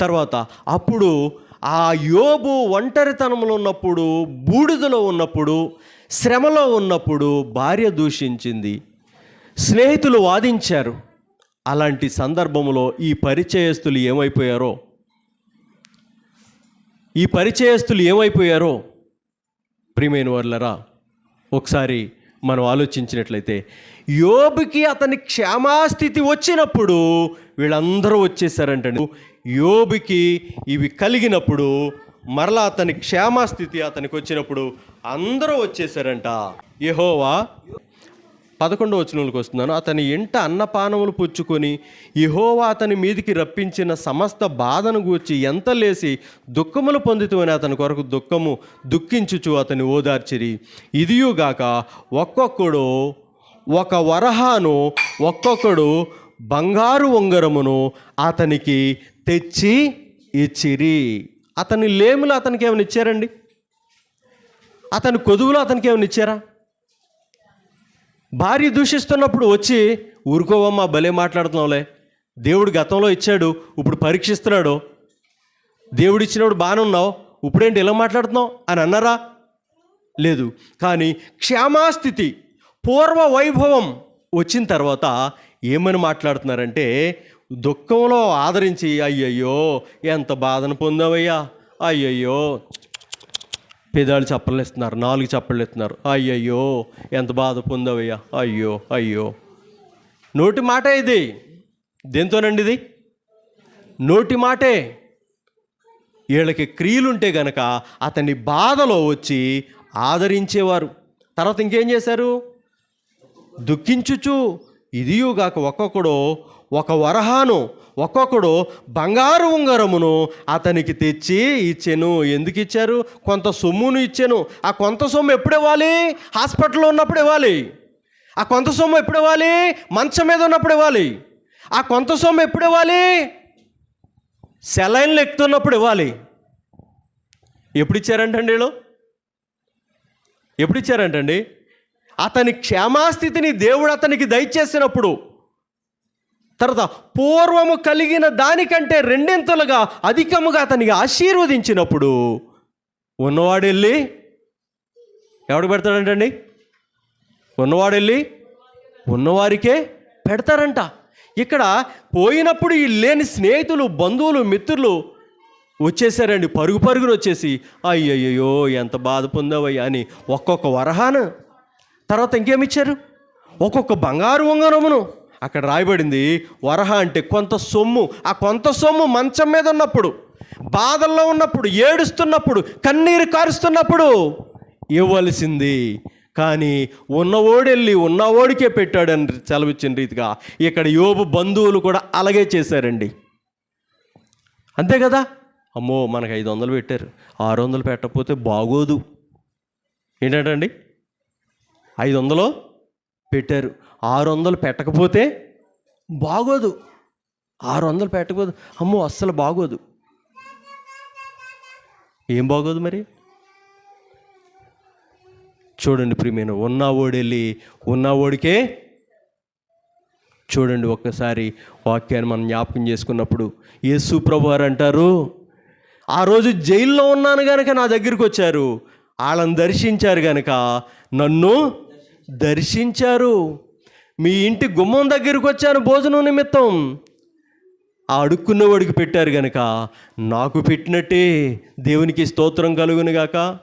తర్వాత అప్పుడు ఆ యోబు ఒంటరితనంలో ఉన్నప్పుడు బూడిదలో ఉన్నప్పుడు శ్రమలో ఉన్నప్పుడు భార్య దూషించింది. స్నేహితులు వాదించారు. అలాంటి సందర్భంలో ఈ పరిచయస్తులు ఏమైపోయారో? ఈ పరిచయస్తులు ఏమైపోయారో? ప్రియమైన వర్లరా ఒకసారి మనం ఆలోచించినట్లయితే యోబుకి అతని క్షేమాస్థితి వచ్చినప్పుడు వీళ్ళందరూ వచ్చేసారంటే యోబుకి ఇవి కలిగినప్పుడు మరలా అతని క్షేమస్థితి అతనికి వచ్చినప్పుడు అందరూ వచ్చేసారంట. యహోవా పదకొండవ వచనంలోకి వస్తున్నాను. అతని ఇంట అన్నపానములు పుచ్చుకొని ఇహోవా అతని మీదికి రప్పించిన సమస్త బాధను గూర్చి ఎంత లేసి దుఃఖములు పొందుతూనే అతని కొరకు దుఃఖము దుఃఖించుచు అతని ఓదార్చిరి. ఇదియుగాక ఒక్కొక్కడు ఒక వరహాను ఒక్కొక్కడు బంగారు ఉంగరమును అతనికి తెచ్చి ఇచ్చిరి. అతని లేములు అతనికి ఏమైనా ఇచ్చారండి? అతని కొదువులు అతనికి ఏమైనా ఇచ్చారా? భార్య దూషిస్తున్నప్పుడు వచ్చి ఊరుకోవమ్మా భలే మాట్లాడుతున్నావులే. దేవుడు గతంలో ఇచ్చాడు ఇప్పుడు పరీక్షిస్తున్నాడు. దేవుడు ఇచ్చినప్పుడు బాగానే ఉన్నావు ఇప్పుడేంటి ఇలా మాట్లాడుతున్నావు? అని అన్నారా? లేదు. కానీ క్షేమాస్థితి పూర్వ వైభవం వచ్చిన తర్వాత ఏమని మాట్లాడుతున్నారంటే దుఃఖంలో ఆదరించి అయ్యయ్యో ఎంత బాధను పొందావయ్యా? అయ్యయ్యో. పెదాలు చప్పలు ఇస్తున్నారు నాలుగు చప్పలు ఇస్తున్నారు. అయ్యయ్యో ఎంత బాధ పొందావయ్యా? అయ్యో అయ్యో. నోటి మాట ఇది. దేంతోనండి ఇది నోటి మాటే. వీళ్ళకి క్రియలుంటే గనక అతని బాధలో వచ్చి ఆదరించేవారు. తర్వాత ఇంకేం చేశారు? దుఃఖించుచు ఇదియుగాక ఒక్కొక్కడు ఒక వరహాను ఒక్కొక్కడు బంగారు ఉంగరమును అతనికి తెచ్చి ఇచ్చాను. ఎందుకు ఇచ్చారు? కొంత సొమ్మును ఇచ్చాను. ఆ కొంత సొమ్ము ఎప్పుడు ఇవ్వాలి? హాస్పిటల్లో ఉన్నప్పుడు ఇవ్వాలి. ఆ కొంత సొమ్ము ఎప్పుడు ఇవ్వాలి? మంచం మీద ఉన్నప్పుడు ఇవ్వాలి. ఆ కొంత సొమ్ము ఎప్పుడు ఇవ్వాలి? సెలైన్లు ఎక్కుతున్నప్పుడు ఇవ్వాలి. ఎప్పుడు ఇచ్చారంటండి వీళ్ళు? ఎప్పుడు ఇచ్చారంటండి అతని క్షేమాస్థితిని దేవుడు అతనికి దయచేసినప్పుడు తర్వాత పూర్వము కలిగిన దానికంటే రెండింతలుగా అధికముగా అతనికి ఆశీర్వదించినప్పుడు ఉన్నవాడు వెళ్ళి ఎవడు పెడతాడంటండి? ఉన్నవాడు వెళ్ళి ఉన్నవారికే పెడతారంట. ఇక్కడ పోయినప్పుడు ఈ లేని స్నేహితులు బంధువులు మిత్రులు వచ్చేసారండి. పరుగు పరుగును వచ్చేసి అయ్యయ్యో ఎంత బాధ పొందావయ్యా అని ఒక్కొక్క వరహాన. తర్వాత ఇంకేమిచ్చారు? ఒక్కొక్క బంగారు ఉంగరమును. అక్కడ రాయబడింది వరహ అంటే కొంత సొమ్ము. ఆ కొంత సొమ్ము మంచం మీద ఉన్నప్పుడు బాధల్లో ఉన్నప్పుడు ఏడుస్తున్నప్పుడు కన్నీరు కారుస్తున్నప్పుడు ఇవ్వాల్సింది కానీ ఉన్నవోడెళ్ళి ఉన్నవోడికే పెట్టాడని సెలవిచ్చిన రీతిగా ఇక్కడ యోబు బంధువులు కూడా అలాగే చేశారండి. అంతే కదా? అమ్మో మనకు ఐదు వందలు పెట్టారు. ఆరు వందలు పెట్టకపోతే బాగోదు. ఏంటంటండి? ఐదు వందలు? పెట్టారు. ఆరు వందలు పెట్టకపోతే బాగోదు. ఆరు వందలు పెట్టకపోతే అమ్మో అస్సలు బాగోదు. ఏం బాగోదు మరి? చూడండి ప్రియమైన ఉన్నవాడు వెళ్ళి ఉన్నవాడికే చూడండి ఒక్కసారి వాక్యాన్ని మనం జ్ఞాపకం చేసుకున్నప్పుడు యేసు ప్రభువారు అంటారు ఆ రోజు జైల్లో ఉన్నాను కనుక నా దగ్గరికి వచ్చారు. వాళ్ళని దర్శించారు కనుక నన్ను దర్శించారు. మీ ఇంటి గుమ్మం దగ్గరికి వచ్చాను భోజనం నిమిత్తం. ఆ అడుక్కున్నవాడికి పెట్టారు గనక. నాకు పెట్టినట్టే దేవునికి స్తోత్రం కలుగునుగాక.